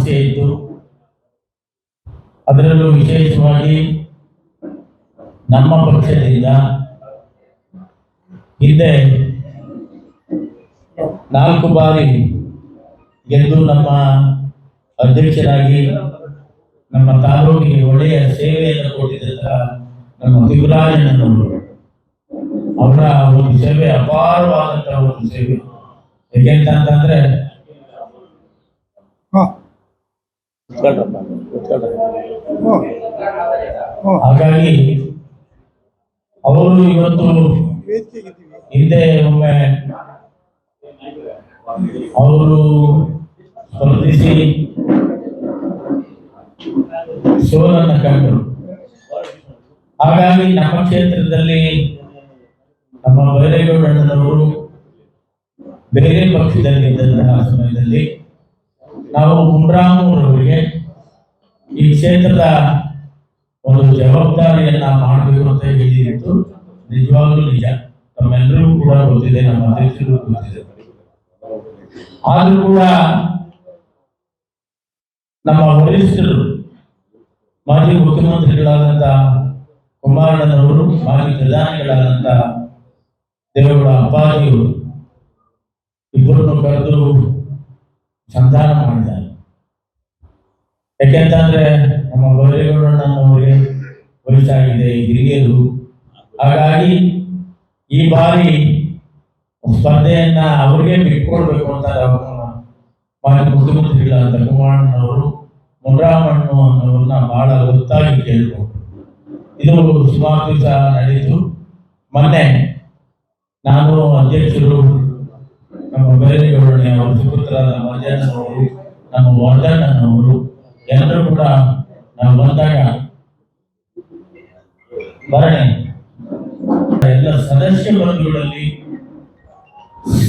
ಸಮಸ್ಯೆ ಇತ್ತು. ಅದರಲ್ಲೂ ವಿಶೇಷವಾಗಿ ನಮ್ಮ ಪಕ್ಷದಿಂದ ಹಿಂದೆ ನಾಲ್ಕು ಬಾರಿ ಗೆದ್ದು ನಮ್ಮ ಅಧ್ಯಕ್ಷರಾಗಿ ನಮ್ಮ ತಾಲೂಕಿಗೆ ಒಳ್ಳೆಯ ಸೇವೆಯನ್ನು ಕೊಟ್ಟಿದ್ದಂತಹ ನಮ್ಮ ಶಿವರಾಜನವರು ಅವರ ಒಂದು ಸೇವೆ, ಅಪಾರವಾದಂತಹ ಒಂದು ಸೇವೆ. ಹೋ. ಹಾಗಾಗಿ ಅವರು ಇವತ್ತು ಹಿಂದೆ ಒಮ್ಮೆ ಅವರು ಸ್ಪರ್ಧಿಸಿ ಸೋಲನ್ನ ಕಂಡರು. ಹಾಗಾಗಿ ನಮ್ಮ ಕ್ಷೇತ್ರದಲ್ಲಿ ನಮ್ಮ ಬೈರೇಗೌಡಣ್ಣನವರು ಬೇರೆ ಪಕ್ಷದಲ್ಲಿದ್ದಂತಹ ಸಮಯದಲ್ಲಿ ನಾವು ಮುನ್ರಾಮೂರವರಿಗೆ ಈ ಕ್ಷೇತ್ರದ ಒಂದು ಜವಾಬ್ದಾರಿಯನ್ನ ಮಾಡಬೇಕು ಅಂತ ಹೇಳಿತ್ತು ನಿಜವಾಗ್ಲೂ ನಿಜ. ತಮ್ಮೆಲ್ಲರಿಗೂ ಕೂಡ ಗೊತ್ತಿದೆ, ನಮ್ಮ ಅಧ್ಯಕ್ಷರಿಗೂ ಗೊತ್ತಿದೆ. ಆದ್ರೂ ಕೂಡ ನಮ್ಮ ವರಿಷ್ಠರು, ಮಾಜಿ ಮುಖ್ಯಮಂತ್ರಿಗಳಾದಂತ ಕುಮಾರಣ್ಣನವರು, ಮಾಜಿ ಪ್ರಧಾನಿಗಳಾದಂತ ದೇವೇಗೌಡ ಅಪ್ಪಾಜಿಯವರು ಇಬ್ಬರನ್ನು ಕರೆದು ಸಂಧಾನ ಮಾಡಿದ್ದಾರೆ. ಯಾಕೆಂತಂದ್ರೆ ನಮ್ಮ ಬೈರೇಗೌಡಣ್ಣನವರಿಗೆ ವಯಸ್ಸಾಗಿದೆ ಹಿರಿಯರು. ಹಾಗಾಗಿ ಈ ಬಾರಿ ಸ್ಪರ್ಧೆಯನ್ನ ಅವ್ರಿಗೆ ಬಿಟ್ಕೊಡ್ಬೇಕು ಅಂತ ಮಾಜಿ ಮುಖ್ಯಮಂತ್ರಿಗಳಾದ ಕುಮಾರಣ್ಣನವರು ಅನ್ನೋರನ್ನ ಬಹಳ ಗೊತ್ತಾಗಿ ಕೇಳ್ಕೊಂಡ್ರು ಇದು ಸುಮಾರು ದಿವಸ ನಡೀತು ಮೊನ್ನೆ ನಾನು ಅಧ್ಯಕ್ಷರು ನಮ್ಮ ಬೈರೇಗೌಡನೆ ಅವರು ಸುಪುತ್ರರಾದ ನಮ್ಮ ವರ್ಧಣ್ಣನವರು ಎಲ್ಲರೂ ಕೂಡ ನಾವು ಬಂದಾಗ ಬರಣೆ. ಎಲ್ಲ ಸದಸ್ಯ ಬಂಧುಗಳಲ್ಲಿ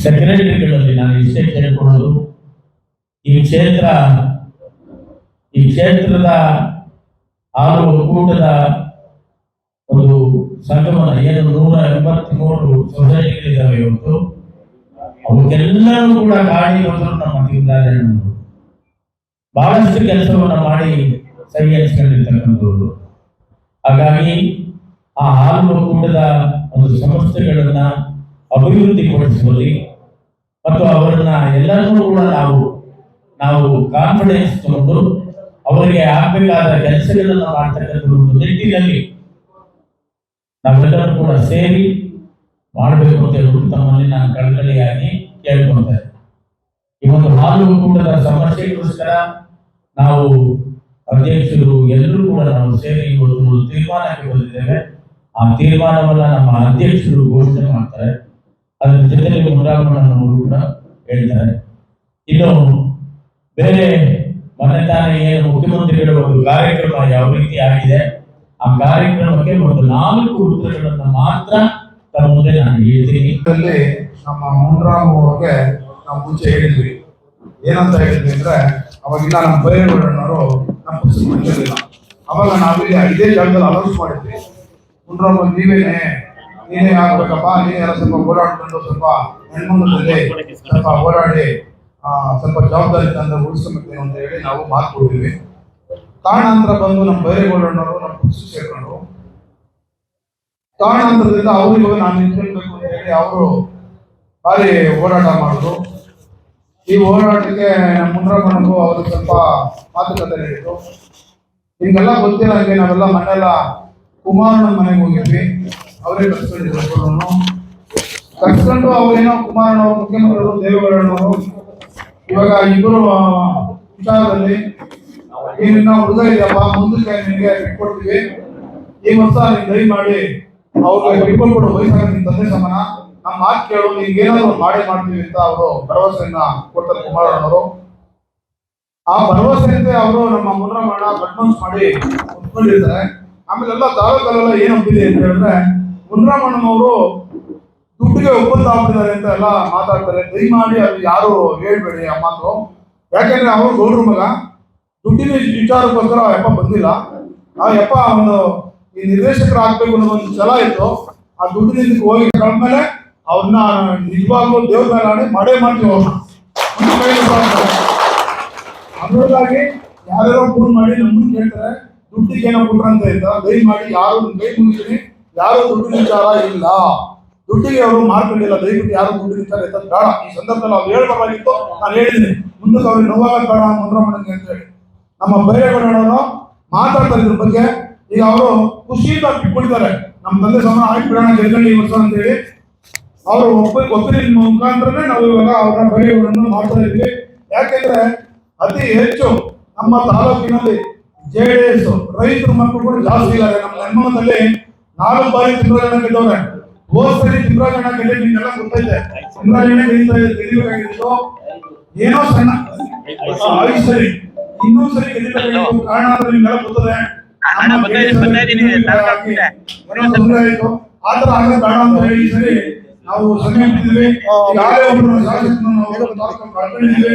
ಸೆಕ್ರೆಟರಿಗಳಲ್ಲಿ ನಾನು ಇಷ್ಟೇ ಕೇಳಿಕೊಳ್ಳೋದು. ಈ ಕ್ಷೇತ್ರ, ಈ ಕ್ಷೇತ್ರದ ಆರು ಒಕ್ಕೂಟದ ಒಂದು ಸಂಗಮನ, ಏನು ನೂರ ಎಂಬತ್ಮೂರು ಸೊಸೈಟಿಗಳಿದ್ದಾವೆ ಇವತ್ತು. ಅವಕ್ಕೆಲ್ಲರೂ ಕೂಡ ಗಾಡಿ ಹೋದರು ನಮ್ಮ ತಿರುಗಾಜಣ್ಣವರು ಬಹಳಷ್ಟು ಕೆಲಸವನ್ನು ಮಾಡಿ ಸರಿ ಹಂಚ್ಕೊಂಡಿರ್ತಕ್ಕಂಥವ್ರು ಹಾಗಾಗಿ ಆ ಹಾಲು ಒಕ್ಕೂಟದ ಒಂದು ಸಂಸ್ಥೆಗಳನ್ನ ಅಭಿವೃದ್ಧಿಪಡಿಸುವಲ್ಲಿ ಮತ್ತು ಅವರನ್ನ ಎಲ್ಲರನ್ನೂ ಕೂಡ ನಾವು ನಾವು ಕಾನ್ಫಿಡೆನ್ಸ್ ತಗೊಂಡು ಅವರಿಗೆ ಆಗಬೇಕಾದ ಕೆಲಸಗಳನ್ನು ಮಾಡ್ತಕ್ಕಂಥ ಒಂದು ನಿಟ್ಟಿನಲ್ಲಿ ನಾವೆಲ್ಲರೂ ಕೂಡ ಸೇರಿ ಮಾಡಬೇಕು ಅಂತ ಹೇಳ್ಬಿಟ್ಟು ತಮ್ಮಲ್ಲಿ ನಾನು ಕಳಕಳಿಯಾಗಿ ಕೇಳ್ಕೊಳ್ತೇನೆ ಈ ಒಂದು ಹಾಲು ಒಕ್ಕೂಟದ ಸಮಸ್ಯೆಗೋಸ್ಕರ ನಾವು ಅಧ್ಯಕ್ಷರು ಎಲ್ಲರೂ ಕೂಡ ನಾವು ಸೇರಿ ಒಂದು ತೀರ್ಮಾನಕ್ಕೆ ಬಂದಿದ್ದೇವೆ. ಆ ತೀರ್ಮಾನವನ್ನ ನಮ್ಮ ಅಧ್ಯಕ್ಷರು ಘೋಷಣೆ ಮಾಡ್ತಾರೆ. ಅದರ ಜೊತೆಗೆ ಮುನ್ರಾಮಣ್ಣನವರು ಕೂಡ ಹೇಳ್ತಾರೆ. ಇನ್ನು ಬೇರೆ ಮೊನ್ನೆ ತಾನೇ ಏನು ಮುಖ್ಯಮಂತ್ರಿಗಳ ಒಂದು ಕಾರ್ಯಕ್ರಮ ಯಾವ ರೀತಿ ಆಗಿದೆ? ಆ ಕಾರ್ಯಕ್ರಮಕ್ಕೆ ಒಂದು ನಾಲ್ಕು ಉತ್ತರಗಳನ್ನು ಮಾತ್ರ ತಮ್ಮ ಮುಂದೆ ನಾನು ಹೇಳ್ತೀನಿ. ನಮ್ಮ ಮುನ್ರಾಮ್ ಅವ್ರಿಗೆ ನಾವು ಮುಂಚೆ ಹೇಳಿದ್ವಿ. ಏನಂತ ಹೇಳಿದ್ವಿ ಅಂದ್ರೆ ಅವಾಗಿಲ್ಲ ನಮ್ಮ ಬೈರೇಗೌಡನವರು ನಮ್ಮ ಪಕ್ಷಕ್ಕೆ ಮಂಜೂರಿಲ್ಲ ಅವಾಗ ನಾವಿಲ್ಲಿ ಇದೇ ಜಾಗದಲ್ಲಿ ಅನೌನ್ಸ್ ಮಾಡಿದ್ವಿ. ಅವ್ರು ನೀವೇನೆ ನೀನೇ ಆಗ್ಬೇಕಪ್ಪ ನೀನೇ ಎಲ್ಲ ಸ್ವಲ್ಪ ಓಡಾಡ್ಕೊಂಡು ಸ್ವಲ್ಪ ಹೆಣ್ಮಂಗದಲ್ಲಿ ಸ್ವಲ್ಪ ಓಡಾಡಿ ಆ, ಸ್ವಲ್ಪ ಜವಾಬ್ದಾರಿ ತಂದ ಉಳಿಸ್ಕೊಬೇಕು ಅಂತ ಹೇಳಿ ನಾವು ಮಾತು ಕಾರಣಾಂತರ ಬಂದು ನಮ್ಮ ಬೈರೇಗೌಡನವರು ನಮ್ಮ ಪಕ್ಷಕ್ಕೆ ಸೇರ್ಕೊಂಡ್ರು ಕಾರಣಾಂತರದಿಂದ ಅವ್ರಿಗೆ ನಾನು ನಿಂತ್ಕೊಳ್ಬೇಕು ಅಂತ ಹೇಳಿ ಅವರು ಭಾರಿ ಹೋರಾಟ ಮಾಡಿದ್ರು. ಈ ಹೋರಾಟಕ್ಕೆ ನಮ್ಮ ಮುನ್ರಮ್ಮನಿಗೂ ಅವರು ಸ್ವಲ್ಪ ಮಾತುಕತೆ ನಡೆಯಿತು ನಿಮ್ಗೆಲ್ಲ ಗೊತ್ತಿಲ್ಲ ಹಾಗೆ ನಾವೆಲ್ಲ ಮನೆಯಲ್ಲ ಕುಮಾರನ ಮನೆಗೆ ಹೋಗಿದ್ವಿ. ಅವರೇ ಕರ್ಸ್ಕೊಂಡಿದ್ರು. ಕರ್ಸ್ಕೊಂಡು ಅವರೇನೋ ಕುಮಾರನವರು ಮುಖ್ಯಮಂತ್ರಿಗಳು ದೇವೇಗೌಡನವರು. ಇವಾಗ ಇಬ್ಬರು ವಿಚಾರದಲ್ಲಿ ನೀನಿನ್ನ ಹುಡುಗ ಇದೆಯಪ್ಪ, ಮುಂದಕ್ಕೆ ನಿಮಗೆ ಕೊಡ್ತೀವಿ. ಈ ವರ್ಷ ನೀವು ದಯ ಮಾಡಿ ಅವ್ರಿಗೆ ರಿಪೋರ್ಟ್ ಕೊಡು ವಯಸ್ಸಾಗ ನಿನ್ ತಂದೆ ಸಮಾನ. ನಮ್ಮ ಮಾತು ಕೇಳು, ನೀವು ಏನಾದ್ರು ಮಾಡಿ ಮಾಡ್ತೀವಿ ಅಂತ ಅವರು ಭರವಸೆಯನ್ನ ಕೊಡ್ತಾರೆ ಕುಮಾರಣ್ಣವರು ಆ ಭರವಸೆಯಂತೆ ಅವರು ನಮ್ಮ ಮುನ್ರಮಣ್ಣ ಕಡ್ಮನ್ಸ್ ಮಾಡಿ ಒಪ್ಕೊಂಡಿರ್ತಾರೆ ಆಮೇಲೆ ಎಲ್ಲ ತಾಲೂಕಲ್ಲೆಲ್ಲ ಏನು ಒಪ್ಪಿದೆ ಅಂತ ಹೇಳಿದ್ರೆ ಮುನ್ರಮಣ್ಣನವರು ದುಡ್ಡಿಗೆ ಒಪ್ಪಂದ ಆಗ್ಬಿಟ್ಟಿದ್ದಾರೆ ಅಂತ ಎಲ್ಲ ಮಾತಾಡ್ತಾರೆ. ದಯಮಾಡಿ ಅದು ಯಾರು ಹೇಳ್ಬೇಡಿ ಆ ಮಾತು. ಯಾಕೆಂದ್ರೆ ಅವರು ಗೌಡ್ರ ಮಗ, ದುಡ್ಡಿನ ವಿಚಾರಕ್ಕೋಸ್ಕರ ಯಪ್ಪ ಬಂದಿಲ್ಲ. ಆ ಯಪ್ಪ ಒಂದು ಈ ನಿರ್ದೇಶಕರು ಆಗ್ಬೇಕು ಅನ್ನೋ ಒಂದು ಛಲ ಇತ್ತು. ಆ ದುಡ್ಡಿನಿಂದ ಹೋಗಿ ಕಳ್ಮೇಲೆ ಅವ್ರನ್ನ ನಿಜವಾಗ್ಲೂ ದೇವ್ರ ಮೇಲೆ ಮಾಡೇ ಮಾಡ್ತೀವಿ ಅವ್ರನ್ನ ಯಾರ್ಯಾರೋ ಫೋನ್ ಮಾಡಿ ನಮ್ಮನ್ನ ಕೇಳ್ತಾರೆ, ದುಡ್ಡಿಗೆ ಏನೋ ಕೊಟ್ರಂತ ಅಂತ ದಯಮಾಡಿ ಯಾರು ಕೈ ಮುಗಿಸಿ ಯಾರು ದುಡ್ಡು ವಿಚಾರ ಇಲ್ಲ. ದುಡ್ಡಿಗೆ ಅವರು ಮಾಡ್ಕೊಂಡಿಲ್ಲ ದಯವಿಟ್ಟು ಯಾರು ದುಡ್ಡು ನಿಂತಾರೆ ಅಂತ ಬೇಡ. ಈ ಸಂದರ್ಭದಲ್ಲಿ ಅವ್ರು ಹೇಳ್ಬೇಕಾಗಿತ್ತು ನಾನು ಹೇಳಿದ್ದೀನಿ. ಮುಂದಕ್ಕೆ ಅವ್ರಿಗೆ ನೋವಾಗ ಬೇಡ ಮುದ್ರಮಣಂಗೆ ಅಂತ ಹೇಳಿ. ನಮ್ಮ ಬೈರೇಗೌಡರವರು ಮಾತಾಡ್ತಾರೆ ಇದ್ರ ಬಗ್ಗೆ. ಈಗ ಅವರು ಖುಷಿಯಿಂದ ಬಿಟ್ಕೊಂಡಿದ್ದಾರೆ ನಮ್ಮ ತಂದೆ ಸಮ ಬಿಡೋಣ ಜಲ್ಗಳ್ಳಿ ಈ ವರ್ಷ ಅಂತ ಹೇಳಿ. ಅವರು ಒಪ್ಪ ಒಪ್ಪಿನ ಮುಖಾಂತರನೇ ನಾವು ಇವಾಗ ಅವರ ಬರೆಯುವುದನ್ನು ಮಾಡ್ತಾ ಇದ್ವಿ. ಯಾಕೆಂದ್ರೆ ಅತಿ ಹೆಚ್ಚು ನಮ್ಮ ತಾಲೂಕಿನಲ್ಲಿ ಜೆ ಡಿ ಎಸ್ ರೈತರ ಮಕ್ಕಳು ಕೂಡ ಜಾಸ್ತಿ ಇದ್ದಾರೆ. ನಮ್ಮ ನೆನ್ಮದಲ್ಲಿ ನಾಲ್ಕು ಬಾರಿ ತಿಂಗಳನ್ನ ಗೆದ್ದವ್ರೆ. ಹೋದ ಸರಿ ತಿಂಗಳನ್ನ ಗೆದ್ದೆ ನಿಮ್ಗೆಲ್ಲ ಗೊತ್ತೈತೆ. ತಿಂಗಳನ್ನ ಗೆಲ್ಲಬೇಕಾಗಿತ್ತು ಏನೋ ಸಣ್ಣ. ಐದು ಸರಿ. ಇನ್ನೊಂದ್ ಸರಿ ಗೆಲ್ಲಬೇಕಾಗಿತ್ತು ಕಾರಣ ಅಂದ್ರೆ ನಿಮ್ಗೆಲ್ಲ ಗೊತ್ತದೆ. ಅಣ್ಣ, ಆಗ ಇದೀನಿ, ಬರ್ತಾ ಇದೀನಿ, ತನಕ ಆಗ್ತಿದೆ. ಏನೋ ತೊಂದ್ರೆ ಆಯ್ತು. ಆ ತರ ಬೇಡ ಅಂತ ಹೇಳಿ ಸರಿ ನಾವು ಬಿಟ್ಟಿದ್ವಿ ಈಗಾಗಲೇ ಒಬ್ಬರು ಕಳ್ಕೊಂಡಿದ್ವಿ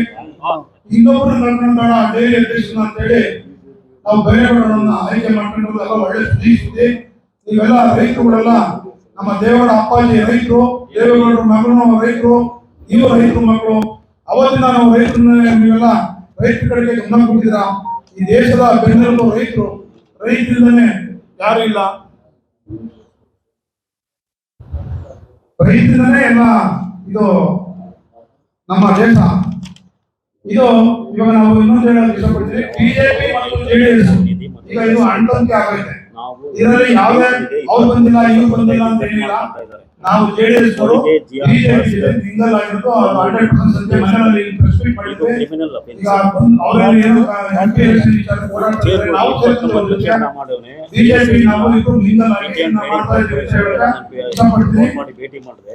ಇನ್ನೊಬ್ಬರು ಕಳ್ಕೊಂಡ್ ಬೇಡ ಡೈರಿ ಅಧ್ಯಕ್ಷರನ್ನ ಅಂತ ಹೇಳಿ ನಾವು ಬೈರೇಗೌಡರನ್ನ ಆಯ್ಕೆ ಮಾಡ್ಕೊಂಡಿರೋದು ಎಲ್ಲ ಒಳ್ಳೆ ಸುದ್ದಿ ನೀವೆಲ್ಲ ರೈತರುಗಳೆಲ್ಲ ನಮ್ಮ ದೇವರ ಅಪ್ಪಾಜಿ ರೈತರು ದೇವೇಗೌಡರ ಮಗಳು ರೈತರು ನೀವು ರೈತರು ಮಕ್ಕಳು. ಅವತ್ತಿನ ನಾವು ರೈತರನ್ನ ನೀವೆಲ್ಲ ರೈತರ ಕಡೆಗೆ ಗಮನ ಕೊಡ್ತೀರಾ ಈ ದೇಶದ ಬೆನ್ನೆಲುಬು ರೈತರು. ರೈತರಿಂದನೇ ಯಾರು ಇಲ್ಲ. ರೈತರಿಂದನೇ ಎಲ್ಲ ಇದು ನಮ್ಮ ದೇಶ. ಇದು ಇವಾಗ ನಾವು ಇನ್ನೊಂದು ಹೇಳಲು ಇಷ್ಟಪಡ್ತೀವಿ ಬಿಜೆಪಿ ಮತ್ತು ಜೆಡಿಎಸ್ ಈಗ ಇದು ಅಂಟಂಕೆ ಆಗೈತೆ ಇದರಲ್ಲಿ ಯಾವುದೇ ಅವ್ರು ಬಂದಿಲ್ಲ, ಇವ್ರು ಬಂದಿಲ್ಲ ಅಂತ ಏನಿಲ್ಲ. ನಾವು ಜೆಡಿಎಸ್ ಅವರು ಬಿಜೆಪಿ ಸಿಂಗಲ್ ಆಗಿರೋದು ಹಂಡ್ರೆಡ್ ಪರ್ಸೆಂಟ್ ಮನೆಯಲ್ಲಿ ಇಷ್ಟಪಡ್ತೀನಿ. ಭೇಟಿ ಮಾಡಿದ್ರೆ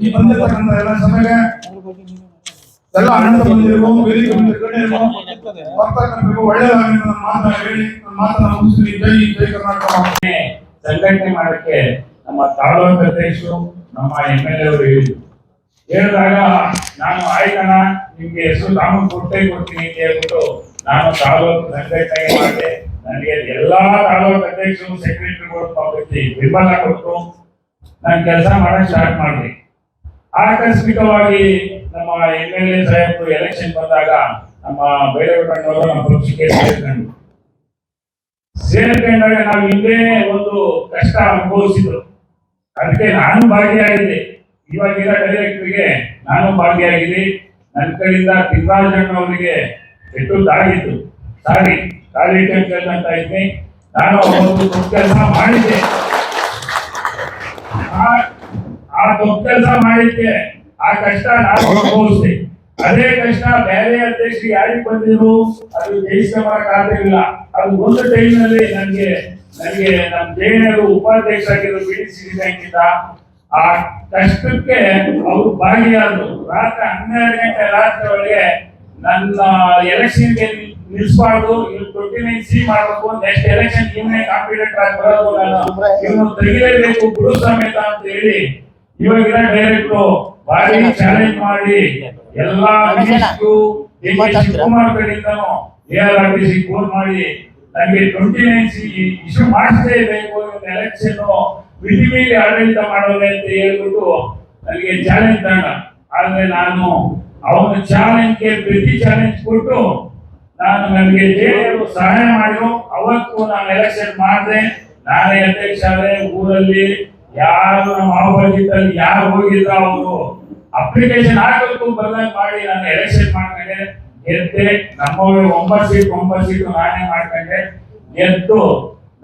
ಈ ಬಂದಿರ್ತಕ್ಕಂಥ ಎಲ್ಲ ಸಭೆಗೆ ಎಲ್ಲ ಅಣ್ಣ ಬಂದಿರುವ ವೇದಿಕೆ ನನ್ನ ಮಾತನ್ನ ಹೇಳಿ. ನನ್ನ ಮಾತನ್ನ ಮುಗಿಸ್ತೀನಿ. ಜೈ ಜೈ ಕರ್ನಾಟಕ. ಸಂಘಟನೆ ಮಾಡಕ್ಕೆ ನಮ್ಮ ತಾಲೂಕು ಅಧ್ಯಕ್ಷರು ನಮ್ಮ ಎಂ ಎಲ್ ಎ ಅವರು ಹೇಳಿದ್ರು ಹೇಳಿದಾಗ ನಾನು ಆಯ್ತಣ್ಣ, ನಿಮ್ಗೆ ಹೆಸರು ನಾನು ಕೊಟ್ಟೇ ಕೊಡ್ತೀನಿ ಅಂತ ಹೇಳ್ಬಿಟ್ಟು ನಾನು ತಾಲೂಕು ಅಧ್ಯಕ್ಷ ಮಾಡಿದೆ. ನನಗೆ ಎಲ್ಲಾ ತಾಲೂಕು ಅಧ್ಯಕ್ಷರು ಸೆಕ್ರೆಟರಿಗಳು ಪಾವತಿ ಬೆಂಬಲ ಕೊಟ್ಟು ನಾನು ಕೆಲಸ ಮಾಡಕ್ ಸ್ಟಾರ್ಟ್ ಮಾಡಿದೆ. ಆಕಸ್ಮಿಕವಾಗಿ ನಮ್ಮ ಎಂ ಎಲ್ ಎ ಸಾಹೇಬರು ಎಲೆಕ್ಷನ್ ಬಂದಾಗ ನಮ್ಮ ಬೈರೇಗೌಡ ನಮ್ಮ ಪಕ್ಷಕ್ಕೆ ಸೇರ್ಕೊಂಡ್ರು. ಸೇರ್ಕೊಂಡಾಗ ನಾವು ಹಿಂದೆ ಒಂದು ಕಷ್ಟ ಅನುಭವಿಸಿದ್ರು. ಅದಕ್ಕೆ ನಾನು ಭಾಗಿಯಾಗಿದ್ದೆ. ಇವಾಗಿರೋ ಡೈರೆಕ್ಟರ್ಗೆ ನಾನು ಭಾಗಿಯಾಗಿದ್ದೆ. ನನ್ನ ಕಡೆಯಿಂದ ತಿಂಗಳಣ್ಣ ಅವರಿಗೆ ಕೆಟ್ಟದ್ದಾಗಿತ್ತು ಸಾರಿ ಸಾರಿ ಅಂತ ಇದ್ದೆ. ನಾನು ಒಂದು ದೊಡ್ಡ ಕೆಲಸ ಮಾಡಿದ್ದೆ. ಆ- ಆ ದೊಡ್ಡ ಕೆಲಸ ಮಾಡಿದ್ದೆ. ಆ ಕಷ್ಟ ನಾನು ಅನುಭವಿಸಿದೆ. ಅದೇ ಕಷ್ಟ ಬೇರೆ ಅಧ್ಯಕ್ಷರು ಯಾರಿಗೆ ಬಂದಿದ್ರು, ಅದು ಜಯಿಸ್ಕೊಂಬರಕ್ ಆಗಲಿಲ್ಲ ಅದು ಒಂದು ಟೈಮ್ನಲ್ಲಿ ನನಗೆ ನನಗೆ ನಮ್ಮ ಜೈನರು ಉಪಾಧ್ಯಕ್ಷ ಆಗಿರೋ ಬಿ ಡಿ ಸಿ ಬ್ಯಾಂಕಿಂದ ಆ ಕಷ್ಟಕ್ಕೆ ಅವರು ಭಾಗಿಯಾದ್ರು ರಾತ್ರಿ ಹನ್ನೆರಡು ಗಂಟೆ ರಾತ್ರಿ ಒಳಗೆ ನನ್ನ ಎಲೆಕ್ಷನ್ಗೆ ನಿಲ್ಸ್ಬಾರ್ದು ಇವ್ರು ಟ್ವೆಂಟಿ ನೈನ್ ಸಿ ಮಾಡ್ಬೇಕು ನೆಕ್ಸ್ಟ್ ಎಲೆಕ್ಷನ್ ಇವನೇ ಕಾಂಪಿಟೇಟರ್ ಆಗಿ ಬರೋದು ನಾನು. ಇವನು ತೆಗಿಲೇಬೇಕು ಗುರು ಸಮೇತ ಅಂತ ಹೇಳಿ ಇವಾಗಿನ ಡೈರೆಕ್ಟ್ ಭಾರಿ ಚಾಲೆಂಜ್ ಮಾಡಿ ಎಲ್ಲಾ Shivakumar ಕಡೆಯಿಂದನು A R R T C phone ಮಾಡಿ ನನಗೆ ಟ್ವೆಂಟಿ ನೈನ್ ಇಶ್ಯೂ ಮಾಡಿಸದೇ ಬೇಕು ಎಲೆಕ್ಷನ್ ವಿಧಿ ಮೀರಿ ಆಡಳಿತ ಮಾಡೋದೇ ಅಂತ ಹೇಳ್ಬಿಟ್ಟು ನನಗೆ ಚಾಲೆಂಜ್ ತಾಣ ಆದ್ರೆ ನಾನು ಅವನ ಚಾಲೆಂಜ್ಗೆ ಪ್ರತಿ ಚಾಲೆಂಜ್ ಕೊಟ್ಟು ನಾನು ನನಗೆ ದೇವರು ಸಹಾಯ ಮಾಡಿದ್ರು ಅವತ್ತು ನಾನು ಎಲೆಕ್ಷನ್ ಮಾಡಿದೆ. ನಾನೇ ಅಧ್ಯಕ್ಷ ಆದ್ರೆ ಊರಲ್ಲಿ ಯಾರು ನಮ್ಮ ಆಪೋಸಿಟಲ್ಲಿ ಯಾರು ಹೋಗಿದ್ರ ಅವರು ಅಪ್ಲಿಕೇಶನ್ ಹಾಕಬೇಕು ಬರ್ದಂಗೆ ಮಾಡಿ ನಾನು ಎಲೆಕ್ಷನ್ ಮಾಡ್ಕೊಂಡೆ. ಗೆದ್ದೆ ನಮ್ಮವ್ರು ಒಂಬತ್ತು ಸೀಟ್, ಒಂಬತ್ತು ಸೀಟು ನಾನೇ ಮಾಡ್ಕೊಂಡೆ. ಗೆದ್ದು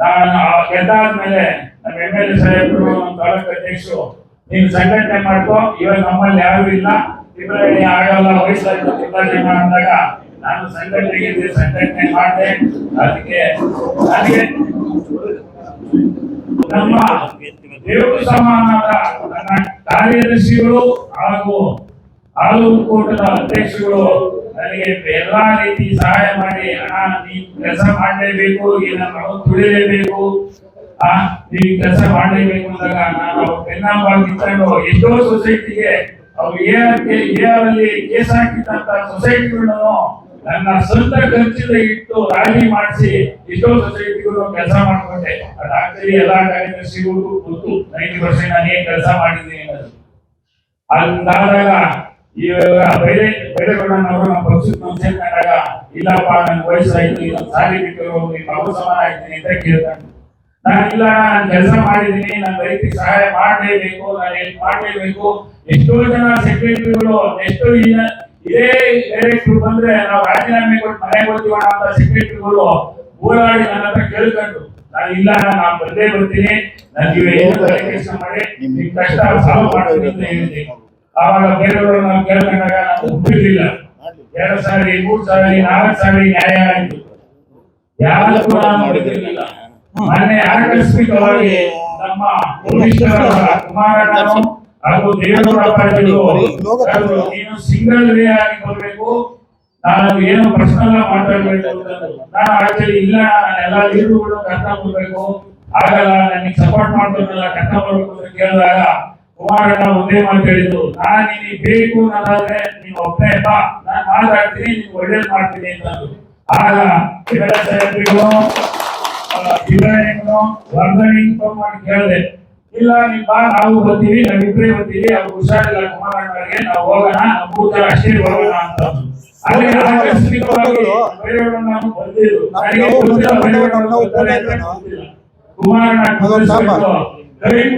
ನಾನು ಗೆದ್ದಾದ್ಮೇಲೆ ನಮ್ಮ ಎಂ ಎಲ್ ಎ ಸಾಹೇಬರು, ನಮ್ಮ ತಾಲೂಕು ಅಧ್ಯಕ್ಷರು ನೀನು ಸಂಘಟನೆ ಮಾಡ್ಕೋ. ಇವಾಗ ನಮ್ಮಲ್ಲಿ ಯಾರು ಇಲ್ಲ. ಇವರಲ್ಲಿ ಆಗಲ್ಲ, ವಯಸ್ಸಾಯ್ತು ತಿಮ್ಮರಳ್ಳಿ ಮಾಡಿದಾಗ ನಾನು ಸಂಘಟನೆಗೆ ಸಂಘಟನೆ ಮಾಡಿದೆ. ಅದಕ್ಕೆ ನನಗೆ ನಮ್ಮ ದೇವರು ನನ್ನ ಕಾರ್ಯದರ್ಶಿಗಳು ಹಾಗೂ ಆಲೂರು ಕೋಟದ ಅಧ್ಯಕ್ಷಗಳು ನನಗೆ ಎಲ್ಲಾ ರೀತಿ ಸಹಾಯ ಮಾಡಿ ನೀವು ಕೆಲಸ ಮಾಡಲೇಬೇಕು ಏನ ನಾವು ತುಳಿಲೇಬೇಕು ಆ ನೀವು ಕೆಲಸ ಮಾಡಲೇಬೇಕು ಅಂದಾಗ ನಾನು ಬೆನ್ನಾಂಬಾಗಿ ನಿಂತ್ಕೊಂಡು ಎಷ್ಟೋ ಸೊಸೈಟಿಗೆ ಅವ್ರು ಎ ಆರ್ ಅಲ್ಲಿ ಕೇಸ್ ಹಾಕಿದಂತ ಸೊಸೈಟಿಗಳನ್ನು ನನ್ನ ಸ್ವಂತ ಖರ್ಚಿದ ಇಟ್ಟು ರಾಜಿ ಮಾಡಿಸಿ ಎಷ್ಟೋ ಸೊಸೈಟಿಗಳು ಕೆಲಸ ಮಾಡ್ಕೊಂಡೆ. ಅದು ಆಕ್ಚುಲಿ ಎಲ್ಲಾ ಕಾರ್ಯದರ್ಶಿಗಳಿಗೂ ಗೊತ್ತು. ನೈಂಟಿ ಪರ್ಸೆಂಟ್ ನಾನು ಏನ್ ಕೆಲಸ ಮಾಡಿದ್ದೀನಿ ಅನ್ನೋದು. ಅದಾದಾಗ ಇವಾಗ ಬೈರೆ ಅವರು ನಮ್ಮ ಪಕ್ಷಕ್ಕೆ ನಾವು ಸೇರ್ಕೊಂಡಾಗ ಇಲ್ಲಪ್ಪ ನನ್ನ ವಯಸ್ಸಾಯ್ತು ಇದೊಂದು ಸಾಲಿ ಬಿಟ್ಟು ಮಗು ಸಮಾನ ಆಯ್ತೀನಿ ಅಂತ ಕೇಳ್ತಾನೆ ನಾನು ಇಲ್ಲ, ನಾನು ಕೆಲಸ ಮಾಡಿದ್ದೀನಿ, ನಾನು ರೈತರಿಗೆ ಸಹಾಯ ಮಾಡಲೇಬೇಕು, ನಾನು ಏನು ಮಾಡಲೇಬೇಕು, ಎಷ್ಟೋ ಜನ ಸೆಕ್ರೆಟರಿಗಳು ಎಷ್ಟೋ ಇಲ್ಲ, ಇದೇ ಡೈರೆಕ್ಟ್ರು ಬಂದ್ರೆ ನಾವು ರಾಜೀನಾಮೆ ಕೊಟ್ಟು ಮನೆಗೆ ಹೋಗ್ತೀವಣ ಅಂತ ಸೆಕ್ರೆಟರಿಗಳು ಓಡಾಡಿ ನನ್ನ ಹತ್ರ ಕೇಳ್ಕೊಂಡು, ನಾನು ಇಲ್ಲ, ನಾನು ಬಂದೇ ಬರ್ತೀನಿ ನನಗೆ ಏನು ತಲೆ ಕೆಲ್ಸ ಮಾಡಿ, ನಿಮ್ ಕಷ್ಟ ಸಾಲ್ವ್ ಮಾಡ್ತೀನಿ ಅಂತ ಹೇಳಿದೆ ಆವಾಗ ಬೇರೆಯವರು ನಾವು ಕೇಳ್ಕೊಂಡಾಗ ನಾವು ಒಪ್ಪಿರ್ಲಿಲ್ಲ. ಎರಡು ಸಾವಿರ ಮೂರು ಸಾವಿರ ನಾಲ್ಕು ಸಾವಿರ ನ್ಯಾಯ ಆಯ್ತು ಯಾವತ್ತೂ ನಾನು ನೋಡಿದಿರಲಿಲ್ಲ ಮೊನ್ನೆ ಆಕಸ್ಮಿಕವಾಗಿ ನಮ್ಮ ಕುಮಾರಣ್ಣನು ಹಾಗೂ ದೇವೇಗೌಡ ನೀನು ಸಿಂಗಲ್ ವೇ ಆಗಿ ಬರಬೇಕು ನಾನು ಏನು ಪರ್ಸನಲ್ ಮಾತಾಡಬೇಕು. ನಾನು ಆಕ್ಚುಲಿ ಇಲ್ಲ. ನಾನು ಎಲ್ಲ ಲೀಡರ್ಗಳು ಬರ್ಬೇಕು. ಆಗಲ್ಲ ನನಗೆ ಸಪೋರ್ಟ್ ಮಾಡ್ತಾರಲ್ಲ ಅಂತ ಕೇಳಿದಾಗ ಕುಮಾರಣ್ಣ ಒಂದೇ ಮಾತು ಹೇಳಿದ್ರು ನಾನು ನಿನಗೆ ಬೇಕು ಅನ್ನೋದಾದ್ರೆ ನೀವು ಒಪ್ಪೇ ಬಾ. ನಾನು ಮಾತಾಡ್ತೀನಿ ನೀವು ಒಳ್ಳೇದು ಮಾಡ್ತೀನಿ ಅಂತಂದ್ರು. ಆಗ ಇವರ ಸಾಹೇಬ್ರಿಗೂ ಇಬ್ರಾಹಿಂನು ವರ್ಧನಿಂಗ್ ಫೋನ್ ಮಾಡಿ ಕೇಳಿದೆ ಇಲ್ಲ ನಿಮ್ಮ ನಾವು ಬರ್ತೀವಿ ನಾವಿಬ್ರೇ ಬರ್ತೀವಿ ಅವ್ರು ಹುಷಾರಿಲ್ಲ ಕುಮಾರಣ್ಣವ್ರಿಗೆ ನಾವು ಹೋಗೋಣ ನಾವು ಮೂರ್ ಜನ ಅಷ್ಟೇ ಹೋಗೋಣ ಅಂತ. ಕುಮಾರಣ್ಣ ಎರಡ್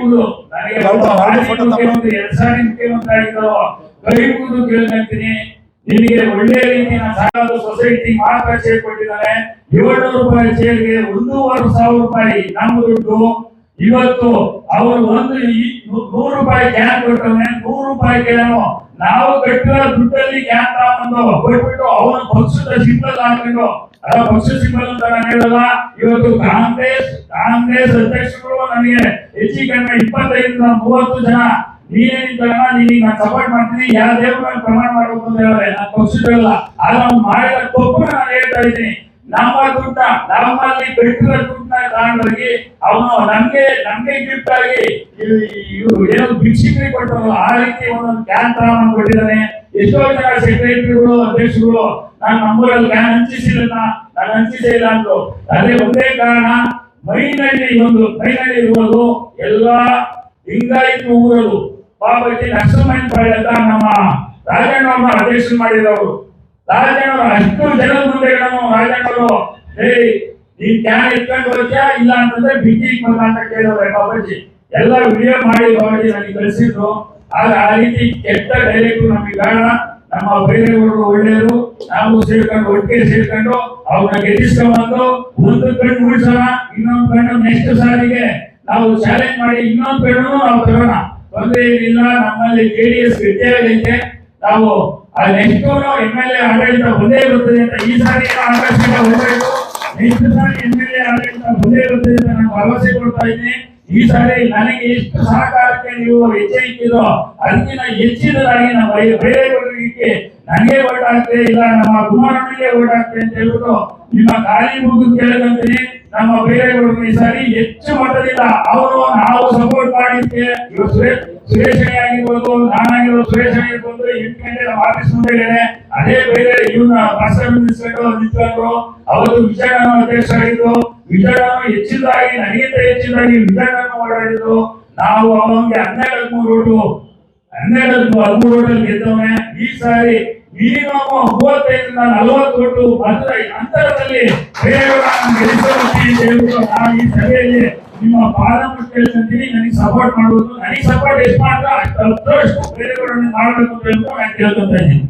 ಕೇಳ್ಕೊಂತೀನಿ ನಿನಗೆ ಒಳ್ಳೆ ರೀತಿಯ ಸೊಸೈಟಿ ಮಾತ್ರ ಚೇರ್ ಕೊಟ್ಟಿದ್ದಾರೆ ಏಳ್ನೂರು ರೂಪಾಯಿ ಚೇರ್ಗೆ ಒಂದೂವರೆ ಸಾವಿರ ರೂಪಾಯಿ ನಮ್ಮ ದುಡ್ಡು. ಇವತ್ತು ಅವರು ಒಂದು ನೂರು ರೂಪಾಯಿ ಕ್ಯಾನ್ ಕೊಟ್ಟವನೆ ನೂರು ರೂಪಾಯಿ ಕ್ಯಾನು ನಾವು ಕಟ್ಟಿರೋ ದುಡ್ಡಲ್ಲಿ ಕ್ಯಾನ್ ತಗೊಂಡು ಹೋಗ್ಬಿಟ್ಟು ಅವನ ಪಕ್ಷದ ಸಿಂಬಲ್ ಹಾಕೊಂಡು ಅದ ಪಕ್ಷ ಸಿಂಬಲ್ ಅಂತ ನಾನು ಹೇಳಲ್ಲ ಇವತ್ತು ಕಾಂಗ್ರೆಸ್ ಕಾಂಗ್ರೆಸ್ ಅಧ್ಯಕ್ಷರು ನನಗೆ ಹೆಚ್ಚಿಗೆ ಕಡಿಮೆ ಇಪ್ಪತ್ತೈದರಿಂದ ಮೂವತ್ತು ಜನ ನೀನೇನಿದ್ದಾಗ ನೀನು ನಾನು ಸಪೋರ್ಟ್ ಮಾಡ್ತೀನಿ. ಯಾವ ದೇವ್ರ ಪ್ರಮಾಣ ಮಾಡಬೇಕು ಅಂತ ಹೇಳಿದ್ರೆ ನಾನು ಪಕ್ಷದಲ್ಲ ಆದ್ರೆ ಅವ್ನು ಮಾಡಿದ ತಪ್ಪು ನಾನು ಹೇಳ್ತಾ ಇದ್ದೀನಿ. ನಮ್ಮ ದುಡ್ಡ, ನಮ್ಮಲ್ಲಿ ಬೆಟ್ಟಿರೋ ದುಡ್ಡನ್ನ ತಗೊಂಡೋಗಿ ಅವನು ನಮ್ಗೆ ನಮ್ಗೆ ಗಿಫ್ಟ್ ಆಗಿ ಏನು ಭಿಕ್ಷಿಕರಿ ಕೊಟ್ಟರು. ಆ ರೀತಿ ಒಂದೊಂದು ಕ್ಯಾನ್ ತಗೊಂಡು ಕೊಟ್ಟಿದ್ದಾನೆ ಎಷ್ಟೋ ಜನ ಸೆಕ್ರೆಟರಿಗಳು ಅಧ್ಯಕ್ಷರುಗಳು, ನಾನು ನಮ್ಮೂರಲ್ಲಿ ಕ್ಯಾನ್ ಹಂಚಿಸಿಲ್ಲ ನಾನು ಹಂಚಿಸಿಲ್ಲ ಅಂದ್ರು. ಅದೇ ಒಂದೇ ಕಾರಣ ಮೈನಲ್ಲಿ ಒಂದು ಮೈನಲ್ಲಿ ಇರುವುದು ಎಲ್ಲ ಲಿಂಗಾಯಿತು ಊರರು ಪಾಪಕ್ಕೆ ನರಸಿಂಹಯ್ಯನ ಪಾಳ್ಯ ಅಂತ ನಮ್ಮ ರಾಜಣ್ಣವ್ರನ್ನ ಅಧ್ಯಕ್ಷ ಮಾಡಿದವರು. ರಾಜಣ್ಣವರು ಅಷ್ಟು ಜನ ಮುಂದೆ ರಾಜಣ್ಣವರು ಹೇ ನೀನ್ ಕ್ಯಾನ್ ಇಟ್ಕೊಂಡು ಹೋಗ್ತೀಯಾ ಇಲ್ಲ ಅಂತಂದ್ರೆ ಬಿಗಿ ಬಂದ ಅಂತ ಕೇಳಿದ್ರೆ ಬಾಬಾಜಿ ಎಲ್ಲ ವಿಡಿಯೋ ಮಾಡಿ ಬಾಬಾಜಿ ನನಗೆ ಕಳಿಸಿದ್ರು. ಆದ್ರೆ ಆ ರೀತಿ ಕೆಟ್ಟ ಡೈರೆಕ್ಟ್ ನಮಗೆ ಬೇಡ. ನಮ್ಮ ಬೈರೇಗೌಡರು ಒಳ್ಳೆಯವರು. ನಾವು ಸೇರ್ಕೊಂಡು, ಒಟ್ಟಿಗೆ ಸೇರ್ಕೊಂಡು ಅವ್ರನ್ನ ಗೆಲ್ಲಿಸ್ಕೊಂಡು ಒಂದು ಕಣ್ಣು ಉಳಿಸೋಣ, ಇನ್ನೊಂದು ಕಣ್ಣು ನೆಕ್ಸ್ಟ್ ಸಾರಿಗೆ. ನಾವು ಚಾಲೆಂಜ್ ಮಾಡಿ ಇನ್ನೊಂದು ಕಣ್ಣು ನಾವು ತರೋಣ. ತೊಂದರೆ ಏನಿಲ್ಲ, ನಮ್ಮಲ್ಲಿ ಜೆಡಿಎಸ್ ಗಟ್ಟಿಯಾಗೈತೆ ನಾವು ಆ ನೆಕ್ಸ್ಟ್ ಎಂ ಎಲ್ ಎ ಆಡಳಿತ ಒಂದೇ ಬರ್ತದೆ ಅಂತ ಈ ಸಾರಿ ಆಕರ್ಷಣೆ ಹೋಗಬೇಕು. ನೆಕ್ಸ್ಟ್ ಸಾರಿ ಎಲ್ ಎ ಆಡಳಿತ ಒಂದೇ ಬರ್ತದೆ ಅಂತ ನಾನು ಭರವಸೆ ಕೊಡ್ತಾ ಇದ್ದೀನಿ. ಈ ಸಾರಿ ನನಗೆ ಎಷ್ಟು ಸಹಕಾರಕ್ಕೆ ನೀವು ಹೆಚ್ಚೆ ಇಟ್ಟಿರೋ ಅದಕ್ಕಿಂತ ಹೆಚ್ಚಿನದಾಗಿ ನಮ್ಮ ಬೇರೆಯವರಿಗೆ ನನಗೆ ಓಟ್ ಹಾಕ್ತೆ ಇಲ್ಲ, ನಮ್ಮ ಕುಮಾರನಿಗೆ ಓಟ್ ಹಾಕ್ತೆ ಅಂತ ಹೇಳ್ಬಿಟ್ಟು ನಿಮ್ಮ ಖಾಲಿ ಮುಗಿದು ಕೇಳದಂತೀನಿ ನಮ್ಮ ಬೇರೆಯವರು ಈ ಸಾರಿ ಹೆಚ್ಚು ಮಟ್ಟದಿಂದ ಅವರು ನಾವು ಸಪೋರ್ಟ್ ಮಾಡಿದ್ದೆ ಸುರೇಶ್ ಆಗಿರ್ಬೋದು, ನಾನಾಗಿರೋ ಸುರೇಶ್ ಇರ್ಬೋದು ಎಂಟು ಗಂಟೆ ನಮ್ಮ ಆಫೀಸ್ ಮುಂದೆ ಇದ್ದೇನೆ. ಅದೇ ಬೇರೆ ಇವನ್ನ ಬಸ್ ಮಿನಿಸ್ಟರ್ ನಿಂತ್ಕೊಂಡ್ರು. ಅವರು ವಿಚಾರಣ ಅಧ್ಯಕ್ಷರಾಗಿದ್ರು ವಿಚಾರಣ ಹೆಚ್ಚಿನದಾಗಿ, ನನಗಿಂತ ಹೆಚ್ಚಿನದಾಗಿ ವಿಚಾರಣ ಮಾಡಿದ್ರು ನಾವು ಅವನಿಗೆ ಹನ್ನೆರಡು ಮೂರು ರೋಡು ಹನ್ನೆರಡು ಹದಿಮೂರು ರೋಡಲ್ಲಿ ಗೆದ್ದವನೆ. ಈ ಸಾರಿ ಮಿನಿಮಮ್ ಮೂವತ್ತೈದರಿಂದ ನಲವತ್ತು ಕೊಟ್ಟು ಅಂತರದಲ್ಲಿ ಈ ಸಭೆಯಲ್ಲಿ ನಿಮ್ಮ ಪಾದ ನನಗೆ ಸಪೋರ್ಟ್ ಮಾಡುವುದು ನನಗೆ ಸಪೋರ್ಟ್ ಎಷ್ಟು ಮಾತ್ರ ಮಾಡಬೇಕು ಅಂತ ಹೇಳ್ಕೊಂತ ಇದ್ದೀನಿ.